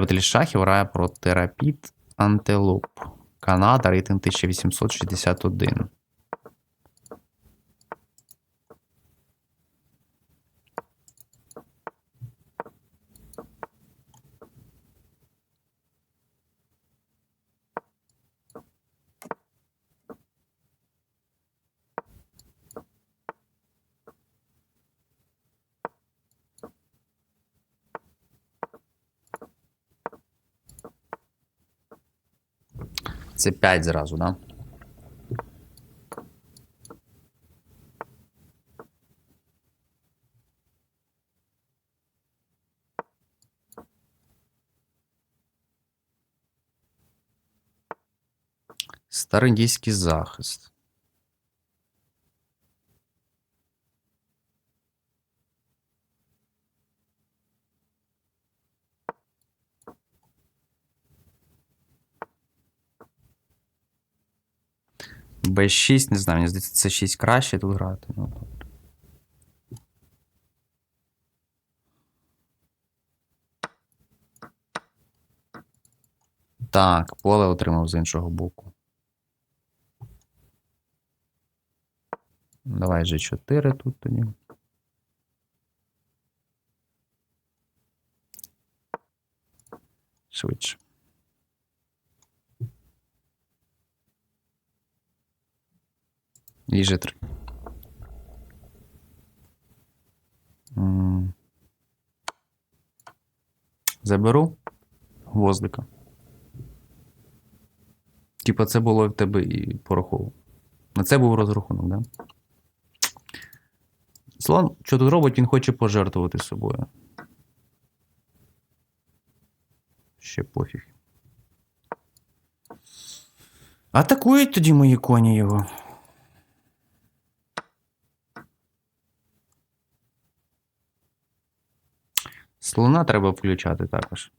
Баталій Шахів грає проти Рапід Антилоп. Канада, рейтинг 1861. Це 5 зразу, да? Староіндійський захист. Б6, не знаю, мені здається, це 6 краще тут грати. Ну, добре. Так, поле отримав з іншого боку. Давай G4 тут тоді. Швидше. G3. Заберу гвоздика. Типа це було в тебе і пораховував. На це був розрахунок, да? Слон, що тут робить, він хоче пожертвувати собою. Ще пофіг. Атакують тоді мої коні його. Слона треба включати також.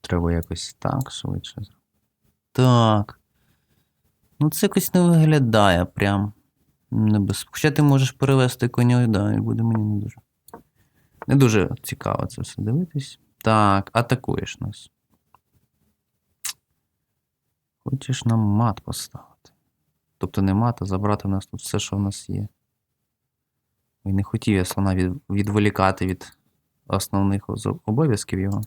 Треба якось так швидше. Так. Ну, це якось не виглядає прям. Небез... Хоча ти можеш перевести коня, да, і буде мені не дуже. Не дуже цікаво це все дивитись. Так, атакуєш нас. Хочеш нам мат поставити. Тобто не мат, а забрати в нас тут все, що в нас є. І не хотів я слона від, відволікати від основних обов'язків його.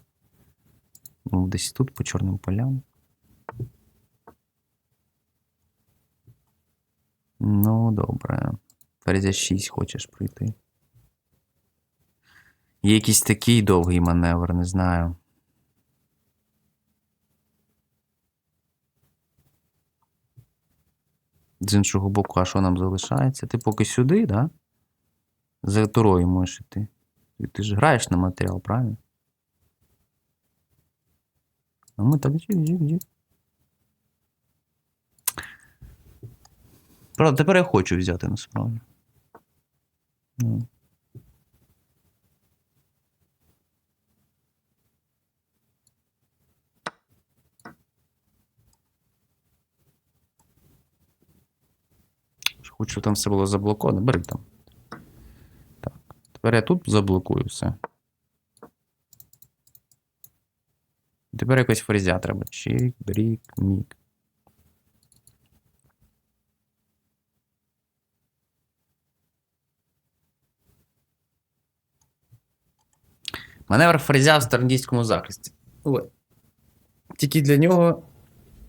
Ну, десь тут по чорним полям. Ну, добре. Ферзя 6 хочеш пройти. Є якийсь такий довгий маневр, не знаю. З іншого боку, а що нам залишається? Ти поки сюди, да? За турою можеш іти. Ти, ж граєш на матеріал, правильно? А ми так жив, жив, жив. Правда, тепер я хочу взяти насправді. Ну. Хочу, там все було заблоковано. Бери там. Так. Тепер я тут заблокую все. Тепер якось фрезя треба. Чик, брік, мік. Маневр фрезя в стародійському захисті. Тільки для нього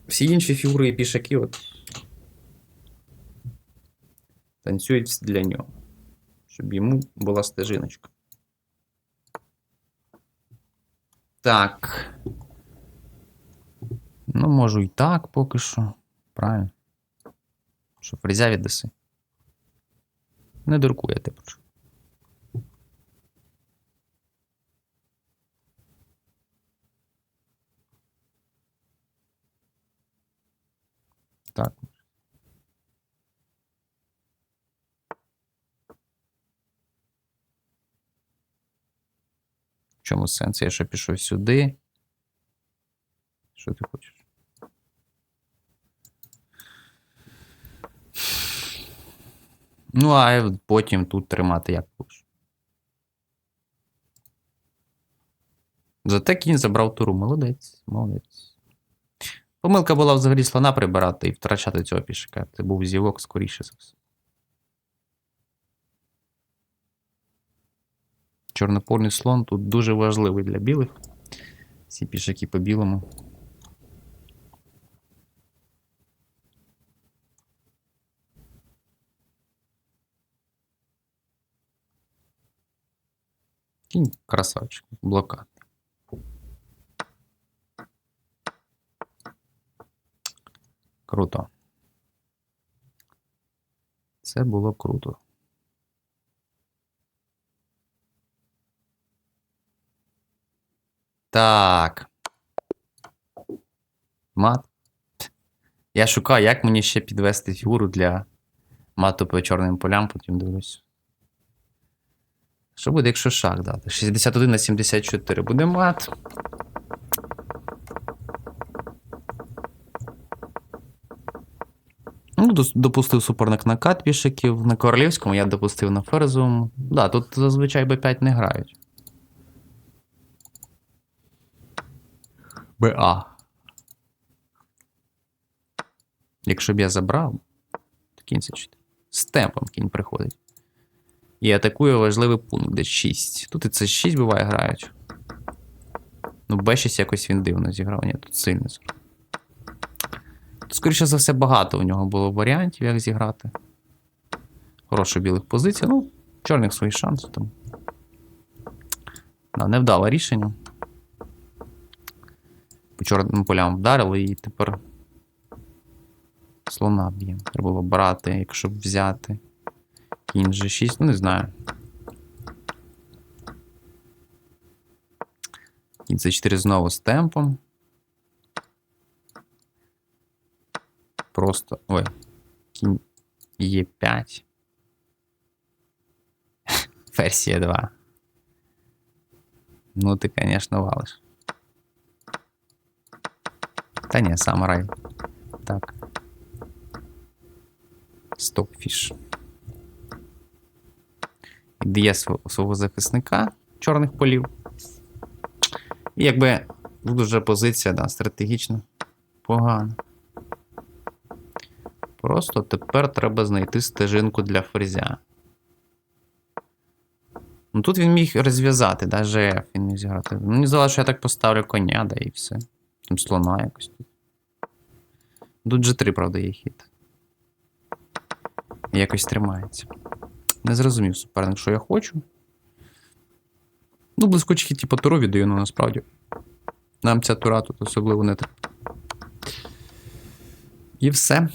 всі інші фігури і пішаки от танцюють для нього, щоб йому була стежиночка. Так. Ну, можу і так поки що. Правильно. Що фрізя віддаси. Не дуркуєте, прошу. Так. В чому сенс? Я ще пішов сюди. Що ти хочеш? Ну, а потім тут тримати як будеш. Зате кінь забрав туру. Молодець, молодець. Помилка була взагалі слона прибирати і втрачати цього пішака. Це був зівок скоріше за все. Чорнопольний слон тут дуже важливий для білих. Всі пішаки по білому. Кінь красавчик, блокад. Круто. Це було круто. Так. Мат. Я шукаю, як мені ще підвести фігуру для мату по чорним полям, потім дивлюсь. Що буде, якщо шах дати? 61 на 74 буде мат. Ну, допустив суперник на кат пішиків. На королівському я допустив на ферзовому. Да, тут зазвичай Б5 не грають. БА. Якщо б я забрав, то кінь це 4. З темпом кінь приходить. І атакує важливий пункт, де 6. Тут і це 6 буває грають. Ну, Б6 якось він дивно зіграв. Ні, тут сильно зіграв. Тут, скоріше за все, багато у нього було варіантів, як зіграти. Хороша білих позицій. Ну, чорних свої шанси там. Да, невдале рішення. По чорним полям вдарили і тепер слона б'ємо. Треба було брати, якщо б взяти. Кінь G6, ну не знаю. Кінь C4 знову з темпом. Просто. Ой. Кінь Е5. Версія 2. Ну, ти, конечно, валиш. Та ні, сам рай. Так. Стопфіш. Св- свого захисника чорних полів. І якби тут вже позиція, да, стратегічно погана. Просто тепер треба знайти стежинку для ферзя. Ну тут він міг розв'язати, да, він міг зіграти. Мені здалося, що я так поставлю коня, да, і все. Там слона якось тут. Тут G3, правда, є хід. Якось тримається. Не зрозумів суперник, що я хочу. Ну, блискучі типу туру віддаю, ну насправді. Нам ця тура тут особливо не треба. І все.